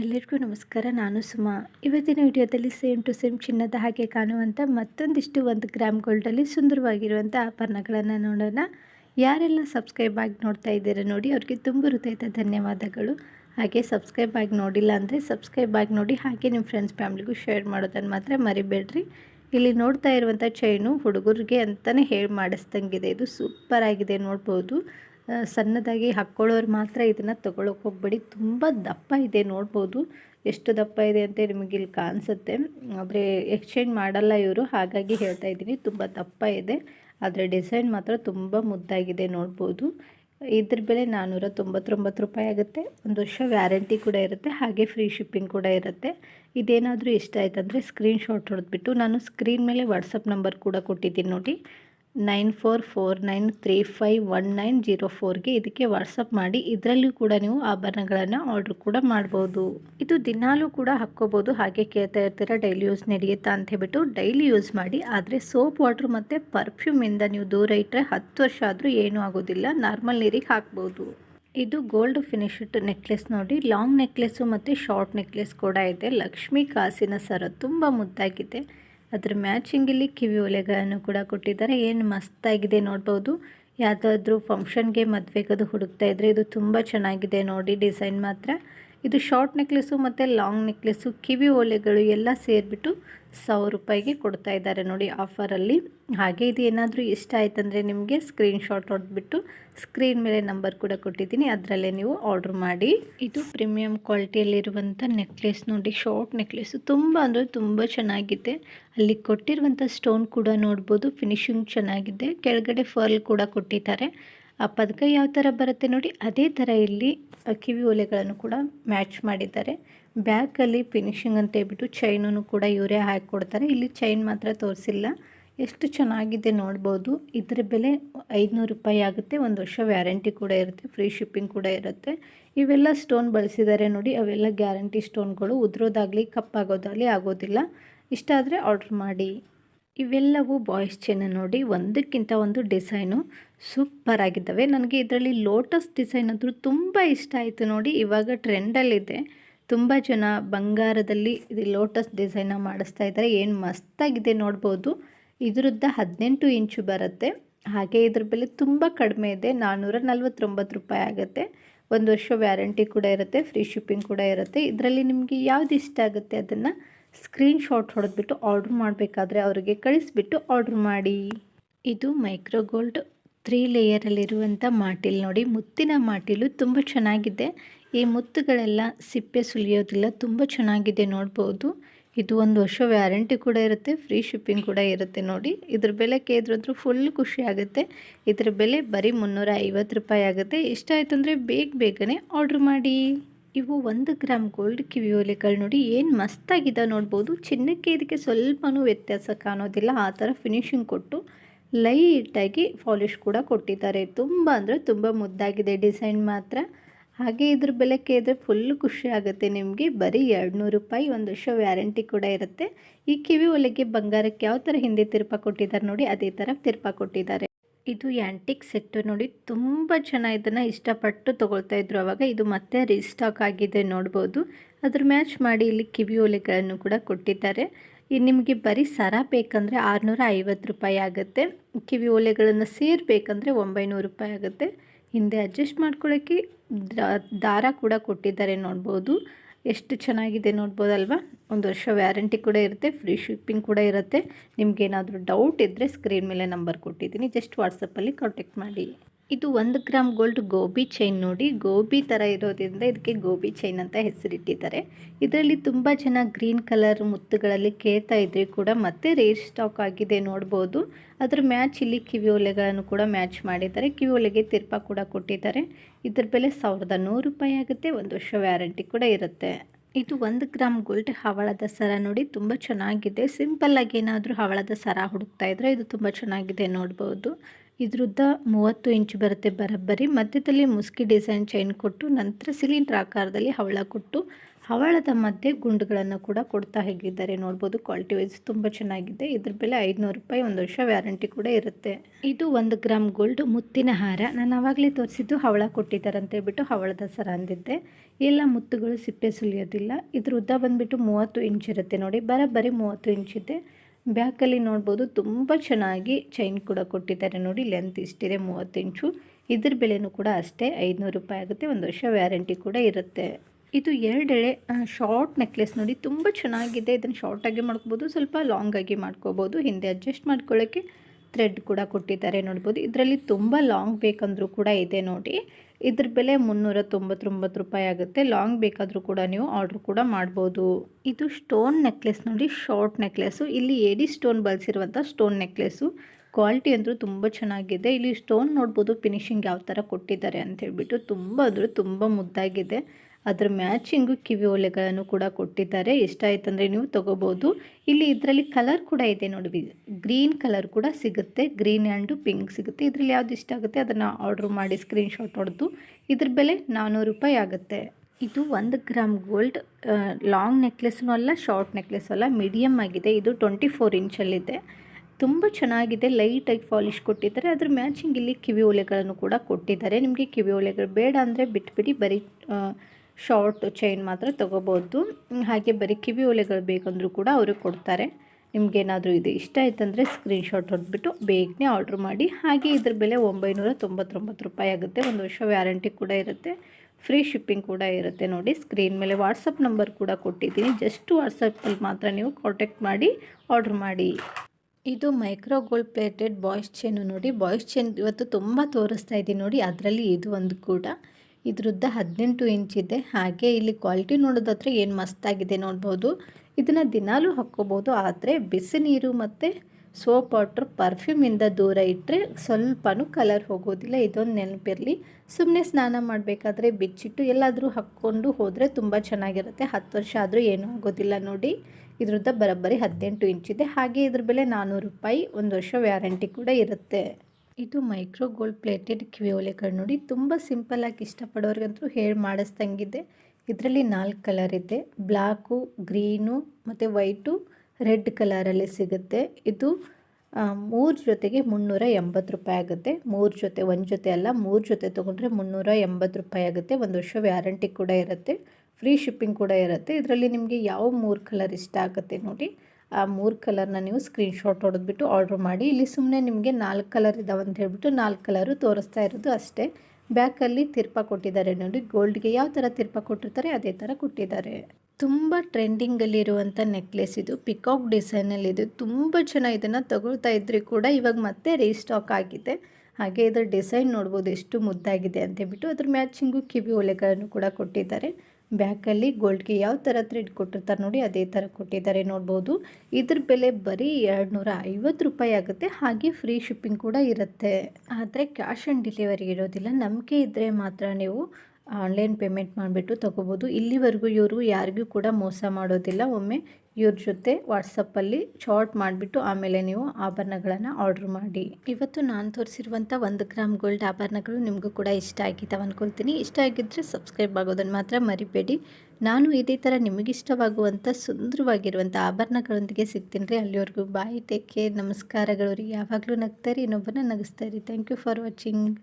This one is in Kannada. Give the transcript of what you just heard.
ಎಲ್ಲರಿಗೂ ನಮಸ್ಕಾರ, ನಾನು ಸುಮಾ. ಇವತ್ತಿನ ವಿಡಿಯೋದಲ್ಲಿ ಸೇಮ್ ಟು ಸೇಮ್ ಚಿನ್ನದ ಹಾಗೆ ಕಾಣುವಂಥ ಮತ್ತೊಂದಿಷ್ಟು ಒಂದು ಗ್ರಾಮ್ ಗೋಲ್ಡಲ್ಲಿ ಸುಂದರವಾಗಿರುವಂಥ ಆಭರಣಗಳನ್ನು ನೋಡೋಣ. ಯಾರೆಲ್ಲ ಸಬ್ಸ್ಕ್ರೈಬ್ ಆಗಿ ನೋಡ್ತಾ ಇದ್ದೀರಾ ನೋಡಿ, ಅವ್ರಿಗೆ ತುಂಬ ಹೃದಯದ ಧನ್ಯವಾದಗಳು. ಹಾಗೆ ಸಬ್ಸ್ಕ್ರೈಬ್ ಆಗಿ ನೋಡಿಲ್ಲ ಅಂದರೆ ಸಬ್ಸ್ಕ್ರೈಬ್ ಆಗಿ ನೋಡಿ, ಹಾಗೆ ನಿಮ್ಮ ಫ್ರೆಂಡ್ಸ್ ಫ್ಯಾಮ್ಲಿಗೂ ಶೇರ್ ಮಾಡೋದನ್ನು ಮಾತ್ರ ಮರಿಬೇಡ್ರಿ. ಇಲ್ಲಿ ನೋಡ್ತಾ ಇರುವಂಥ ಚೈನು ಹುಡುಗರಿಗೆ ಅಂತಲೇ ಹೇಳಿ ಮಾಡಿಸ್ದಂಗಿದೆ. ಇದು ಸೂಪರ್ ಆಗಿದೆ ನೋಡ್ಬೋದು. ಸಣ್ಣದಾಗಿ ಹಾಕ್ಕೊಳ್ಳೋರು ಮಾತ್ರ ಇದನ್ನು ತೊಗೊಳಕ್ಕೆ ಹೋಗ್ಬೇಡಿ. ತುಂಬ ದಪ್ಪ ಇದೆ, ನೋಡ್ಬೋದು. ಎಷ್ಟು ದಪ್ಪ ಇದೆ ಅಂತ ನಿಮಗೆ ಇಲ್ಲಿ ಕಾಣಿಸುತ್ತೆ. ಆದರೆ ಎಕ್ಸ್ಚೇಂಜ್ ಮಾಡಲ್ಲ ಇವರು, ಹಾಗಾಗಿ ಹೇಳ್ತಾ ಇದ್ದೀನಿ, ತುಂಬ ದಪ್ಪ ಇದೆ. ಆದರೆ ಡಿಸೈನ್ ಮಾತ್ರ ತುಂಬ ಮುದ್ದಾಗಿದೆ, ನೋಡ್ಬೋದು. ಇದ್ರ ಬೆಲೆ ನಾನ್ನೂರ ತೊಂಬತ್ತೊಂಬತ್ತು ರೂಪಾಯಿ ಆಗುತ್ತೆ. ಒಂದು ವರ್ಷ ವ್ಯಾರಂಟಿ ಕೂಡ ಇರುತ್ತೆ, ಹಾಗೆ ಫ್ರೀ ಶಿಪ್ಪಿಂಗ್ ಕೂಡ ಇರುತ್ತೆ. ಇದೇನಾದರೂ ಇಷ್ಟ ಆಯ್ತಂದರೆ ಸ್ಕ್ರೀನ್ಶಾಟ್ ಹೊಡೆದ್ಬಿಟ್ಟು, ನಾನು ಸ್ಕ್ರೀನ್ ಮೇಲೆ ವಾಟ್ಸಪ್ ನಂಬರ್ ಕೂಡ ಕೊಟ್ಟಿದ್ದೀನಿ ನೋಡಿ. Nine four four nine three five one nine zero ಫೋರ್ಗೆ ಇದಕ್ಕೆ ವಾಟ್ಸಪ್ ಮಾಡಿ. ಇದರಲ್ಲೂ ಕೂಡ ನೀವು ಆಭರಣಗಳನ್ನು ಆರ್ಡ್ರ್ ಕೂಡ ಮಾಡ್ಬೋದು. ಇದು ದಿನಾಲೂ ಕೂಡ ಹಾಕ್ಕೋಬೋದು. ಹಾಗೆ ಕೇಳ್ತಾ ಇರ್ತೀರ, ಡೈಲಿ ಯೂಸ್ ನಡೆಯುತ್ತಾ ಅಂತ ಹೇಳ್ಬಿಟ್ಟು ಡೈಲಿ ಯೂಸ್ ಮಾಡಿ. ಆದರೆ ಸೋಪ್, ವಾಟ್ರ್ ಮತ್ತು ಪರ್ಫ್ಯೂಮಿಂದ ನೀವು ದೂರ ಇಟ್ಟರೆ ಹತ್ತು ವರ್ಷ ಆದರೂ ಏನೂ ಆಗೋದಿಲ್ಲ. ನಾರ್ಮಲ್ ನೀರಿಗೆ ಹಾಕ್ಬೋದು. ಇದು ಗೋಲ್ಡ್ ಫಿನಿಶ್ಡ್ ನೆಕ್ಲೆಸ್ ನೋಡಿ. ಲಾಂಗ್ ನೆಕ್ಲೆಸ್ಸು ಮತ್ತು ಶಾರ್ಟ್ ನೆಕ್ಲೆಸ್ ಕೂಡ ಇದೆ. ಲಕ್ಷ್ಮಿ ಕಾಸಿನ ಸರ ತುಂಬ ಮುದ್ದಾಗಿದೆ. ಅದ್ರ ಮ್ಯಾಚಿಂಗ್ ಇಲ್ಲಿ ಕಿವಿ ಒಲೆಗಳನ್ನು ಕೂಡ ಕೊಟ್ಟಿದ್ದಾರೆ. ಏನು ಮಸ್ತಾಗಿದೆ ನೋಡ್ಬೋದು. ಯಾವುದಾದ್ರೂ ಫಂಕ್ಷನ್ಗೆ ಮದುವೆಗದು ಹುಡುಕ್ತಾ ಇದ್ದರೆ ಇದು ತುಂಬ ಚೆನ್ನಾಗಿದೆ ನೋಡಿ ಡಿಸೈನ್ ಮಾತ್ರ. ಇದು ಶಾರ್ಟ್ ನೆಕ್ಲೆಸ್ಸು ಮತ್ತು ಲಾಂಗ್ ನೆಕ್ಲೆಸ್ಸು ಕಿವಿ ಓಲೆಗಳು ಎಲ್ಲ ಸೇರಿಬಿಟ್ಟು ಸಾವಿರ ರೂಪಾಯಿಗೆ ಕೊಡ್ತಾ ಇದ್ದಾರೆ ನೋಡಿ ಆಫರಲ್ಲಿ. ಹಾಗೆ ಇದು ಏನಾದರೂ ಇಷ್ಟ ಆಯ್ತಂದರೆ ನಿಮಗೆ ಸ್ಕ್ರೀನ್ಶಾಟ್ ಹೊಡೆದ್ಬಿಟ್ಟು ಸ್ಕ್ರೀನ್ ಮೇಲೆ ನಂಬರ್ ಕೂಡ ಕೊಟ್ಟಿದ್ದೀನಿ, ಅದರಲ್ಲೇ ನೀವು ಆರ್ಡ್ರ್ ಮಾಡಿ. ಇದು ಪ್ರೀಮಿಯಂ ಕ್ವಾಲಿಟಿಯಲ್ಲಿರುವಂಥ ನೆಕ್ಲೆಸ್ ನೋಡಿ ಶಾರ್ಟ್ ನೆಕ್ಲೆಸ್ ತುಂಬ ಅಂದರೆ ತುಂಬ ಚೆನ್ನಾಗಿದೆ. ಅಲ್ಲಿ ಕೊಟ್ಟಿರುವಂಥ ಸ್ಟೋನ್ ಕೂಡ ನೋಡ್ಬೋದು ಫಿನಿಶಿಂಗ್ ಚೆನ್ನಾಗಿದೆ. ಕೆಳಗಡೆ ಫರ್ಲ್ ಕೂಡ ಕೊಟ್ಟಿದ್ದಾರೆ. ಆ ಪದಕ ಯಾವ ಥರ ಬರುತ್ತೆ ನೋಡಿ, ಅದೇ ಥರ ಇಲ್ಲಿ ಕಿವಿ ಓಲೆಗಳನ್ನು ಕೂಡ ಮ್ಯಾಚ್ ಮಾಡಿದ್ದಾರೆ. ಬ್ಯಾಕಲ್ಲಿ ಫಿನಿಶಿಂಗ್ ಅಂತ ಹೇಳ್ಬಿಟ್ಟು ಚೈನೂ ಕೂಡ ಇವರೇ ಹಾಕಿಕೊಡ್ತಾರೆ. ಇಲ್ಲಿ ಚೈನ್ ಮಾತ್ರ ತೋರಿಸಿಲ್ಲ. ಎಷ್ಟು ಚೆನ್ನಾಗಿದೆ ನೋಡ್ಬೋದು. ಇದರ ಬೆಲೆ ಐದುನೂರು ರೂಪಾಯಿ ಆಗುತ್ತೆ. ಒಂದು ವರ್ಷ ವ್ಯಾರಂಟಿ ಕೂಡ ಇರುತ್ತೆ. ಫ್ರೀ ಶಿಪ್ಪಿಂಗ್ ಕೂಡ ಇರುತ್ತೆ. ಇವೆಲ್ಲ ಸ್ಟೋನ್ ಬಳಸಿದ್ದಾರೆ ನೋಡಿ. ಅವೆಲ್ಲ ಗ್ಯಾರಂಟಿ ಸ್ಟೋನ್ಗಳು. ಉದುರೋದಾಗಲಿ, ಕಪ್ಪಾಗೋದಾಗಲಿ ಆಗೋದಿಲ್ಲ. ಇಷ್ಟ ಆದರೆ ಆರ್ಡ್ರ್ ಮಾಡಿ. ಇವೆಲ್ಲವೂ ಬಾಯ್ಸ್ ಚೈನ ನೋಡಿ. ಒಂದಕ್ಕಿಂತ ಒಂದು ಡಿಸೈನು ಸೂಪರ್ ಆಗಿದ್ದಾವೆ. ನನಗೆ ಇದರಲ್ಲಿ ಲೋಟಸ್ ಡಿಸೈನ್ ಅಂದರೂ ತುಂಬ ಇಷ್ಟ ಆಯಿತು ನೋಡಿ. ಇವಾಗ ಟ್ರೆಂಡಲ್ಲಿದೆ. ತುಂಬ ಜನ ಬಂಗಾರದಲ್ಲಿ ಇದು ಲೋಟಸ್ ಡಿಸೈನ ಮಾಡಿಸ್ತಾ ಇದ್ದಾರೆ. ಏನು ಮಸ್ತಾಗಿದೆ ನೋಡ್ಬೋದು. ಇದರದ್ದು ಹದಿನೆಂಟು ಇಂಚು ಬರುತ್ತೆ. ಹಾಗೆ ಇದ್ರ ಬೆಲೆ ತುಂಬ ಕಡಿಮೆ ಇದೆ. ನಾನ್ನೂರ ನಲ್ವತ್ತೊಂಬತ್ತು ರೂಪಾಯಿ ಆಗುತ್ತೆ. ಒಂದು ವರ್ಷ ವ್ಯಾರಂಟಿ ಕೂಡ ಇರುತ್ತೆ. ಫ್ರೀ ಶಿಪ್ಪಿಂಗ್ ಕೂಡ ಇರುತ್ತೆ. ಇದರಲ್ಲಿ ನಿಮಗೆ ಯಾವ್ದು ಇಷ್ಟ ಆಗುತ್ತೆ ಅದನ್ನು ಸ್ಕ್ರೀನ್ಶಾಟ್ ಹೊಡೆದ್ಬಿಟ್ಟು ಆರ್ಡ್ರ್ ಮಾಡಬೇಕಾದ್ರೆ ಅವರಿಗೆ ಕಳಿಸ್ಬಿಟ್ಟು ಆರ್ಡ್ರ್ ಮಾಡಿ. ಇದು ಮೈಕ್ರೋ ಗೋಲ್ಡ್ ತ್ರೀ ಲೇಯರಲ್ಲಿರುವಂಥ ಮಾಟಿಲ್ ನೋಡಿ. ಮುತ್ತಿನ ಮಾಟಿಲು ತುಂಬ ಚೆನ್ನಾಗಿದೆ. ಈ ಮುತ್ತುಗಳೆಲ್ಲ ಸಿಪ್ಪೆ ಸುಲಿಯೋದಿಲ್ಲ ತುಂಬ ಚೆನ್ನಾಗಿದೆ ನೋಡ್ಬೋದು. ಇದು ಒಂದು ವರ್ಷ ವ್ಯಾರಂಟಿ ಕೂಡ ಇರುತ್ತೆ, ಫ್ರೀ ಶಿಪ್ಪಿಂಗ್ ಕೂಡ ಇರುತ್ತೆ ನೋಡಿ. ಇದ್ರ ಬೆಲೆ ಕೇಳಿದ್ರಂದ್ರೂ ಫುಲ್ ಖುಷಿ ಆಗುತ್ತೆ. ಇದ್ರ ಬೆಲೆ ಬರೀ ಮುನ್ನೂರ ಐವತ್ತು ರೂಪಾಯಿ ಆಗುತ್ತೆ. ಇಷ್ಟ ಆಯ್ತು ಅಂದರೆ ಬೇಗ ಬೇಗನೆ ಆರ್ಡ್ರ್ ಮಾಡಿ. ಇವು ಒಂದು ಗ್ರಾಮ್ ಗೋಲ್ಡ್ ಕಿವಿ ಓಲೆಗಳು ನೋಡಿ ಏನು ಮಸ್ತಾಗಿದೆ ನೋಡ್ಬೋದು. ಚಿನ್ನಕ್ಕೆ ಇದಕ್ಕೆ ಸ್ವಲ್ಪನೂ ವ್ಯತ್ಯಾಸ ಕಾಣೋದಿಲ್ಲ. ಆ ಥರ ಫಿನಿಶಿಂಗ್ ಕೊಟ್ಟು ಲೈಟಾಗಿ ಪಾಲಿಶ್ ಕೂಡ ಕೊಟ್ಟಿದ್ದಾರೆ. ತುಂಬ ಅಂದರೆ ತುಂಬ ಮುದ್ದಾಗಿದೆ ಡಿಸೈನ್ ಮಾತ್ರ. ಹಾಗೆ ಇದ್ರ ಬೆಲೆ ಕೇಳಿದ್ರೆ ಫುಲ್ ಖುಷಿ ಆಗುತ್ತೆ ನಿಮಗೆ. ಬರೀ ಎರಡು ರೂಪಾಯಿ ಒಂದು ವರ್ಷ ವ್ಯಾರಂಟಿ ಕೂಡ ಇರುತ್ತೆ. ಈ ಕಿವಿ ಒಲೆಗೆ ಬಂಗಾರಕ್ಕೆ ಯಾವ ಥರ ಹಿಂದೆ ತಿರುಪ ಕೊಟ್ಟಿದ್ದಾರೆ ನೋಡಿ, ಅದೇ ಥರ ತಿರುಪ ಕೊಟ್ಟಿದ್ದಾರೆ. ಇದು ಆ್ಯಂಟಿಕ್ ಸೆಟ್ಟು ನೋಡಿ, ತುಂಬ ಜನ ಇದನ್ನು ಇಷ್ಟಪಟ್ಟು ತೊಗೊಳ್ತಾ ಇದ್ರು. ಅವಾಗ ಇದು ಮತ್ತೆ ರೀಸ್ಟಾಕ್ ಆಗಿದೆ ನೋಡ್ಬೋದು. ಅದ್ರ ಮ್ಯಾಚ್ ಮಾಡಿ ಇಲ್ಲಿ ಕಿವಿ ಒಲೆಗಳನ್ನು ಕೂಡ ಕೊಟ್ಟಿದ್ದಾರೆ. ನಿಮಗೆ ಬರೀ ಸರ ಬೇಕಂದರೆ ಆರುನೂರ ರೂಪಾಯಿ ಆಗುತ್ತೆ. ಕಿವಿ ಓಲೆಗಳನ್ನು ಸೇರಬೇಕಂದ್ರೆ ಒಂಬೈನೂರು ರೂಪಾಯಿ ಆಗುತ್ತೆ. ಹಿಂದೆ ಅಡ್ಜಸ್ಟ್ ಮಾಡ್ಕೊಳ್ಳೋಕ್ಕೆ ದಾರ ಕೂಡ ಕೊಟ್ಟಿದ್ದಾರೆ ನೋಡ್ಬೋದು. ಎಷ್ಟು ಚೆನ್ನಾಗಿದೆ ನೋಡ್ಬೋದಲ್ವಾ? ಒಂದು ವರ್ಷ ವ್ಯಾರಂಟಿ ಕೂಡ ಇರುತ್ತೆ ಫ್ರೀ ಶಿಪ್ಪಿಂಗ್ ಕೂಡ ಇರುತ್ತೆ. ನಿಮ್ಗೇನಾದರೂ ಡೌಟ್ ಇದ್ದರೆ ಸ್ಕ್ರೀನ್ ಮೇಲೆ ನಂಬರ್ ಕೊಟ್ಟಿದ್ದೀನಿ. ಜಸ್ಟ್ ವಾಟ್ಸಪ್ಪಲ್ಲಿ ಕಾಂಟ್ಯಾಕ್ಟ್ ಮಾಡಿ. ಇದು ಒಂದು ಗ್ರಾಮ್ ಗೋಲ್ಡ್ ಗೋಬಿ ಚೈನ್ ನೋಡಿ. ಗೋಬಿ ಥರ ಇರೋದ್ರಿಂದ ಇದಕ್ಕೆ ಗೋಬಿ ಚೈನ್ ಅಂತ ಹೆಸರಿಟ್ಟಿದ್ದಾರೆ. ಇದರಲ್ಲಿ ತುಂಬ ಜನ ಗ್ರೀನ್ ಕಲರ್ ಮುತ್ತುಗಳಲ್ಲಿ ಕೇಳ್ತಾ ಇದ್ರಿ ಕೂಡ ಮತ್ತೆ ರೇರ್ ಸ್ಟಾಕ್ ಆಗಿದೆ ನೋಡ್ಬೋದು. ಅದ್ರ ಮ್ಯಾಚ್ ಇಲ್ಲಿ ಕಿವಿ ಒಲೆಗಳನ್ನು ಕೂಡ ಮ್ಯಾಚ್ ಮಾಡಿದ್ದಾರೆ. ಕಿವಿ ಒಲೆಗೆ ತಿರ್ಪ ಕೂಡ ಕೊಟ್ಟಿದ್ದಾರೆ. ಇದ್ರ ಬೆಲೆ ಸಾವಿರದ ನೂರು ರೂಪಾಯಿ ಆಗುತ್ತೆ. ಒಂದು ವರ್ಷ ವ್ಯಾರಂಟಿ ಕೂಡ ಇರುತ್ತೆ. ಇದು ಒಂದು ಗ್ರಾಮ್ ಗೋಲ್ಡ್ ಹವಳದ ಸರ ನೋಡಿ. ತುಂಬ ಚೆನ್ನಾಗಿದೆ. ಸಿಂಪಲ್ಲಾಗಿ ಏನಾದರೂ ಹವಳದ ಸರ ಹುಡುಕ್ತಾ ಇದ್ರೆ ಇದು ತುಂಬ ಚೆನ್ನಾಗಿದೆ ನೋಡ್ಬೋದು. ಇದ್ರುದ್ದ ಮೂವತ್ತು ಇಂಚು ಬರುತ್ತೆ ಬರಬ್ಬರಿ. ಮಧ್ಯದಲ್ಲಿ ಮುಸ್ಕಿ ಡಿಸೈನ್ ಚೈನ್ ಕೊಟ್ಟು, ನಂತರ ಸಿಲಿಂಡ್ರ್ ಆಕಾರದಲ್ಲಿ ಹವಳ ಕೊಟ್ಟು, ಹವಳದ ಮಧ್ಯೆ ಗುಂಡುಗಳನ್ನು ಕೂಡ ಕೊಡ್ತಾ ಹೇಗಿದ್ದಾರೆ. ನೋಡ್ಬೋದು ಕ್ವಾಲಿಟಿ ವೈಸ್ ತುಂಬ ಚೆನ್ನಾಗಿದೆ. ಇದ್ರ ಬೆಲೆ ಐದುನೂರು ರೂಪಾಯಿ, ಒಂದು ವರ್ಷ ವ್ಯಾರಂಟಿ ಕೂಡ ಇರುತ್ತೆ. ಇದು ಒಂದು ಗ್ರಾಮ್ ಗೋಲ್ಡ್ ಮುತ್ತಿನ ಹಾರ. ನಾನು ಆವಾಗಲೇ ತೋರಿಸಿದ್ದು ಹವಳ ಕೊಟ್ಟಿದ್ದಾರೆ ಅಂತ ಹೇಳ್ಬಿಟ್ಟು ಹವಳದ ಸರ ಅಂದಿದ್ದೆ. ಎಲ್ಲ ಮುತ್ತುಗಳು ಸಿಪ್ಪೆ ಸುಲಿಯೋದಿಲ್ಲ. ಇದ್ರ ಉದ್ದ ಬಂದುಬಿಟ್ಟು ಮೂವತ್ತು ಇಂಚ್ ಇರುತ್ತೆ ನೋಡಿ. ಬರಬ್ಬರಿ ಮೂವತ್ತು ಇದೆ. ಬ್ಯಾಕಲ್ಲಿ ನೋಡ್ಬೋದು ತುಂಬ ಚೆನ್ನಾಗಿ ಚೈನ್ ಕೂಡ ಕೊಟ್ಟಿದ್ದಾರೆ ನೋಡಿ ಲೆಂತ್ ಇಷ್ಟಿದೆ, ಮೂವತ್ತು ಇಂಚು. ಇದ್ರ ಬೆಲೆನೂ ಕೂಡ ಅಷ್ಟೇ, ಐದುನೂರು ರೂಪಾಯಿ ಆಗುತ್ತೆ, ಒಂದು ವರ್ಷ ವ್ಯಾರಂಟಿ ಕೂಡ ಇರುತ್ತೆ. ಇದು ಎರಡೆಳೆ ಶಾರ್ಟ್ ನೆಕ್ಲೆಸ್ ನೋಡಿ, ತುಂಬ ಚೆನ್ನಾಗಿದೆ. ಇದನ್ನು ಶಾರ್ಟಾಗಿ ಮಾಡ್ಕೋಬೋದು, ಸ್ವಲ್ಪ ಲಾಂಗಾಗಿ ಮಾಡ್ಕೋಬೋದು. ಹಿಂದೆ ಅಡ್ಜಸ್ಟ್ ಮಾಡ್ಕೊಳ್ಳೋಕ್ಕೆ ಥ್ರೆಡ್ ಕೂಡ ಕೊಟ್ಟಿದ್ದಾರೆ ನೋಡ್ಬೋದು. ಇದರಲ್ಲಿ ತುಂಬ ಲಾಂಗ್ ಬೇಕಂದ್ರೂ ಕೂಡ ಇದೆ ನೋಡಿ. ಇದ್ರ ಬೆಲೆ ಮುನ್ನೂರ ತೊಂಬತ್ತೊಂಬತ್ತು ರೂಪಾಯಿ ಆಗುತ್ತೆ. ಲಾಂಗ್ ಬೇಕಾದರೂ ಕೂಡ ನೀವು ಆರ್ಡ್ರ್ ಕೂಡ ಮಾಡ್ಬೋದು. ಇದು ಸ್ಟೋನ್ ನೆಕ್ಲೆಸ್ ನೋಡಿ, ಶಾರ್ಟ್ ನೆಕ್ಲೆಸ್ಸು ಇಲ್ಲಿ ಏಡಿ ಸ್ಟೋನ್ ಬಳಸಿರುವಂಥ ಸ್ಟೋನ್ ನೆಕ್ಲೆಸ್ಸು ಕ್ವಾಲಿಟಿ ಅಂದರೂ ತುಂಬ ಚೆನ್ನಾಗಿದೆ. ಇಲ್ಲಿ ಸ್ಟೋನ್ ನೋಡ್ಬೋದು, ಫಿನಿಶಿಂಗ್ ಯಾವ ಥರ ಕೊಟ್ಟಿದ್ದಾರೆ ಅಂತ ಹೇಳ್ಬಿಟ್ಟು ತುಂಬ ಅಂದರೂ ತುಂಬ ಮುದ್ದಾಗಿದೆ. ಅದ್ರ ಮ್ಯಾಚಿಂಗು ಕಿವಿ ಓಲೆಗಳನ್ನು ಕೂಡ ಕೊಟ್ಟಿದ್ದಾರೆ. ಇಷ್ಟ ಆಯ್ತಂದರೆ ನೀವು ತೊಗೋಬೋದು. ಇಲ್ಲಿ ಇದರಲ್ಲಿ ಕಲರ್ ಕೂಡ ಇದೆ ನೋಡಿ. ಗ್ರೀನ್ ಕಲರ್ ಕೂಡ ಸಿಗುತ್ತೆ. ಗ್ರೀನ್ ಆ್ಯಂಡು ಪಿಂಕ್ ಸಿಗುತ್ತೆ. ಇದರಲ್ಲಿ ಯಾವ್ದು ಇಷ್ಟ ಆಗುತ್ತೆ ಅದನ್ನು ಆರ್ಡ್ರ್ ಮಾಡಿ ಸ್ಕ್ರೀನ್ಶಾಟ್ ಹೊಡೆದು ಇದ್ರ ಬೆಲೆ ನಾನ್ನೂರು ರೂಪಾಯಿ ಆಗುತ್ತೆ. ಇದು ಒಂದು ಗ್ರಾಮ್ ಗೋಲ್ಡ್ ಲಾಂಗ್ ನೆಕ್ಲೆಸ್ನೂ ಅಲ್ಲ ಶಾರ್ಟ್ ನೆಕ್ಲೆಸ್ ಅಲ್ಲ ಮೀಡಿಯಮ್ ಆಗಿದೆ. ಇದು ಟ್ವೆಂಟಿ ಫೋರ್ ಇಂಚಲ್ಲಿದೆ ತುಂಬ ಚೆನ್ನಾಗಿದೆ. ಲೈಟಾಗಿ ಪಾಲಿಶ್ ಕೊಟ್ಟಿದ್ದಾರೆ. ಅದ್ರ ಮ್ಯಾಚಿಂಗ್ ಇಲ್ಲಿ ಕಿವಿ ಓಲೆಗಳನ್ನು ಕೂಡ ಕೊಟ್ಟಿದ್ದಾರೆ. ನಿಮಗೆ ಕಿವಿ ಓಲೆಗಳು ಬೇಡ ಅಂದರೆ ಬಿಟ್ಬಿಡಿ, ಬರೀ ಶಾರ್ಟ್ ಚೈನ್ ಮಾತ್ರ ತೊಗೋಬೋದು. ಹಾಗೆ ಬರೀ ಕಿವಿ ಓಲೆಗಳು ಬೇಕಂದರೂ ಕೂಡ ಅವರು ಕೊಡ್ತಾರೆ. ನಿಮಗೇನಾದರೂ ಇದು ಇಷ್ಟ ಆಯ್ತಂದರೆ ಸ್ಕ್ರೀನ್ಶಾಟ್ ಹೊಡೆದ್ಬಿಟ್ಟು ಬೇಗನೆ ಆರ್ಡ್ರ್ ಮಾಡಿ. ಹಾಗೆ ಇದ್ರ ಬೆಲೆ ಒಂಬೈನೂರ ತೊಂಬತ್ತೊಂಬತ್ತು ರೂಪಾಯಿ ಆಗುತ್ತೆ. ಒಂದು ವರ್ಷ ವ್ಯಾರಂಟಿ ಕೂಡ ಇರುತ್ತೆ. ಫ್ರೀ ಶಿಪ್ಪಿಂಗ್ ಕೂಡ ಇರುತ್ತೆ ನೋಡಿ. ಸ್ಕ್ರೀನ್ ಮೇಲೆ ವಾಟ್ಸಪ್ ನಂಬರ್ ಕೂಡ ಕೊಟ್ಟಿದ್ದೀನಿ. ಜಸ್ಟ್ ವಾಟ್ಸಪ್ಪಲ್ಲಿ ಮಾತ್ರ ನೀವು ಕಾಂಟ್ಯಾಕ್ಟ್ ಮಾಡಿ ಆರ್ಡ್ರ್ ಮಾಡಿ. ಇದು micro gold plated boys chain ನೋಡಿ. ಬಾಯ್ಸ್ ಚೈನ್ ಇವತ್ತು ತುಂಬ ತೋರಿಸ್ತಾ ಇದ್ದೀನಿ ನೋಡಿ. ಅದರಲ್ಲಿ ಇದು ಒಂದು ಕೂಡ. ಇದ್ರದ್ದು ಹದಿನೆಂಟು ಇಂಚಿದೆ ಹಾಗೆ ಇಲ್ಲಿ ಕ್ವಾಲಿಟಿ ನೋಡೋದಾದ್ರೆ ಏನು ಮಸ್ತಾಗಿದೆ ನೋಡ್ಬೋದು. ಇದನ್ನು ದಿನಾಲೂ ಹಾಕ್ಕೋಬೋದು. ಆದರೆ ಬಿಸಿ ನೀರು ಮತ್ತು ಸೋಪ್ ವಾಟ್ರ್ ಪರ್ಫ್ಯೂಮಿಂದ ದೂರ ಇಟ್ಟರೆ ಸ್ವಲ್ಪನೂ ಕಲರ್ ಹೋಗೋದಿಲ್ಲ. ಇದೊಂದು ನೆನಪಿರಲಿ. ಸುಮ್ಮನೆ ಸ್ನಾನ ಮಾಡಬೇಕಾದ್ರೆ ಬಿಚ್ಚಿಟ್ಟು ಎಲ್ಲಾದರೂ ಹಾಕ್ಕೊಂಡು ಹೋದರೆ ತುಂಬ ಚೆನ್ನಾಗಿರುತ್ತೆ. ಹತ್ತು ವರ್ಷ ಆದರೂ ಏನೂ ಆಗೋದಿಲ್ಲ ನೋಡಿ. ಇದ್ರದ್ದು ಬರೋಬ್ಬರಿ ಹದಿನೆಂಟು ಇಂಚಿದೆ ಹಾಗೆ ಇದ್ರ ಬೆಲೆ ನಾನ್ನೂರು ರೂಪಾಯಿ. ಒಂದು ವರ್ಷ ವ್ಯಾರಂಟಿ ಕೂಡ ಇರುತ್ತೆ. ಇದು ಮೈಕ್ರೋ ಗೋಲ್ಡ್ ಪ್ಲೇಟೆಡ್ ಕಿವಿಯೋಲೆ ಕಾರ್ಡ್ ನೋಡಿ, ತುಂಬ ಸಿಂಪಲ್ಲಾಗಿ ಇಷ್ಟಪಡೋರಿಗಂತೂ ಹೇಳಿ ಮಾಡಿಸ್ದಂಗಿದೆ. ಇದರಲ್ಲಿ ನಾಲ್ಕು ಕಲರ್ ಇದೆ. ಬ್ಲ್ಯಾಕು ಗ್ರೀನು ಮತ್ತು ವೈಟು ರೆಡ್ ಕಲರಲ್ಲಿ ಸಿಗುತ್ತೆ. ಇದು ಮೂರು ಜೊತೆಗೆ ಮುನ್ನೂರ ಎಂಬತ್ತು ರೂಪಾಯಿ ಆಗುತ್ತೆ. ಮೂರು ಜೊತೆ, ಒಂದು ಜೊತೆ ಅಲ್ಲ, ಮೂರು ಜೊತೆ ತೊಗೊಂಡ್ರೆ ಮುನ್ನೂರ ಎಂಬತ್ತು ರೂಪಾಯಿ ಆಗುತ್ತೆ. ಒಂದು ವರ್ಷ ವ್ಯಾರಂಟಿ ಕೂಡ ಇರುತ್ತೆ. ಫ್ರೀ ಶಿಪ್ಪಿಂಗ್ ಕೂಡ ಇರುತ್ತೆ. ಇದರಲ್ಲಿ ನಿಮಗೆ ಯಾವ ಮೂರು ಕಲರ್ ಇಷ್ಟ ಆಗುತ್ತೆ ನೋಡಿ. ಆ ಮೂರು ಕಲರ್ನ ನೀವು ಸ್ಕ್ರೀನ್ಶಾಟ್ ಹೊಡೆದ್ಬಿಟ್ಟು ಆರ್ಡ್ರ್ ಮಾಡಿ. ಇಲ್ಲಿ ಸುಮ್ಮನೆ ನಿಮಗೆ ನಾಲ್ಕು ಕಲರ್ ಇದ್ದಾವೆ ಅಂತ ಹೇಳ್ಬಿಟ್ಟು ನಾಲ್ಕು ಕಲರು ತೋರಿಸ್ತಾ ಇರೋದು ಅಷ್ಟೇ. ಬ್ಯಾಕಲ್ಲಿ ತಿರ್ಪ ಕೊಟ್ಟಿದ್ದಾರೆ ನೋಡಿ. ಗೋಲ್ಡ್ಗೆ ಯಾವ ಥರ ತಿರ್ಪ ಕೊಟ್ಟಿರ್ತಾರೆ ಅದೇ ಥರ ಕೊಟ್ಟಿದ್ದಾರೆ. ತುಂಬ ಟ್ರೆಂಡಿಂಗಲ್ಲಿರುವಂಥ ನೆಕ್ಲೆಸ್ ಇದು. ಪಿಕಾಕ್ ಡಿಸೈನಲ್ಲಿ ಇದು. ತುಂಬ ಜನ ಇದನ್ನು ತಗೊಳ್ತಾ ಇದ್ರಿ ಕೂಡ ಇವಾಗ ಮತ್ತೆ ರೀಸ್ಟಾಕ್ ಆಗಿದೆ. ಹಾಗೆ ಇದರ ಡಿಸೈನ್ ನೋಡ್ಬೋದು ಎಷ್ಟು ಮುದ್ದಾಗಿದೆ ಅಂತ ಹೇಳ್ಬಿಟ್ಟು ಅದ್ರ ಮ್ಯಾಚಿಂಗು ಕಿವಿ ಒಲೆಗಳನ್ನು ಕೂಡ ಕೊಟ್ಟಿದ್ದಾರೆ. ಬ್ಯಾಕಲ್ಲಿ ಗೋಲ್ಡ್ಗೆ ಯಾವ ಥರ ಥ್ರೆಡ್ ಕೊಟ್ಟಿರ್ತಾರೆ ನೋಡಿ ಅದೇ ಥರ ಕೊಟ್ಟಿದ್ದಾರೆ ನೋಡ್ಬೋದು. ಇದ್ರ ಬೆಲೆ ಬರೀ ಎರಡು ನೂರ ಐವತ್ತು ರೂಪಾಯಿ ಆಗುತ್ತೆ. ಹಾಗೆ ಫ್ರೀ ಶಿಪ್ಪಿಂಗ್ ಕೂಡ ಇರುತ್ತೆ. ಆದರೆ ಕ್ಯಾಶ್ ಆನ್ ಡೆಲಿವರಿ ಇರೋದಿಲ್ಲ. ನಂಬಿಕೆ ಇದ್ದರೆ ಮಾತ್ರ ನೀವು ಆನ್ಲೈನ್ ಪೇಮೆಂಟ್ ಮಾಡಿಬಿಟ್ಟು ತೊಗೋಬೋದು. ಇಲ್ಲಿವರೆಗೂ ಇವರು ಯಾರಿಗೂ ಕೂಡ ಮೋಸ ಮಾಡೋದಿಲ್ಲ. ಒಮ್ಮೆ ಇವ್ರ ಜೊತೆ ವಾಟ್ಸಪ್ಪಲ್ಲಿ ಚಾಟ್ ಮಾಡಿಬಿಟ್ಟು ಆಮೇಲೆ ನೀವು ಆಭರಣಗಳನ್ನು ಆರ್ಡ್ರ್ ಮಾಡಿ. ಇವತ್ತು ನಾನು ತೋರಿಸಿರುವಂಥ ಒಂದು ಗ್ರಾಮ್ ಗೋಲ್ಡ್ ಆಭರಣಗಳು ನಿಮಗೂ ಕೂಡ ಇಷ್ಟ ಆಗಿದ್ದಾವೆ ಅಂದ್ಕೊಳ್ತೀನಿ ಇಷ್ಟ ಆಗಿದ್ದರೆ ಸಬ್ಸ್ಕ್ರೈಬ್ ಆಗೋದನ್ನು ಮಾತ್ರ ಮರಿಬೇಡಿ. ನಾನು ಇದೇ ಥರ ನಿಮಗಿಷ್ಟವಾಗುವಂಥ ಸುಂದರವಾಗಿರುವಂಥ ಆಭರಣಗಳೊಂದಿಗೆ ಸಿಗ್ತೀನಿ ರೀ ಅಲ್ಲಿವರೆಗೂ. ಬಾಯಿ ಟೇಕ್ ಕೇರ್ ನಮಸ್ಕಾರಗಳು ರೀ. ಯಾವಾಗಲೂ ನಗ್ತಾರೆ ಇನ್ನೊಬ್ಬನ ನಗಿಸ್ತಾರೆ ಥ್ಯಾಂಕ್ ಯು ಫಾರ್ ವಾಚಿಂಗ್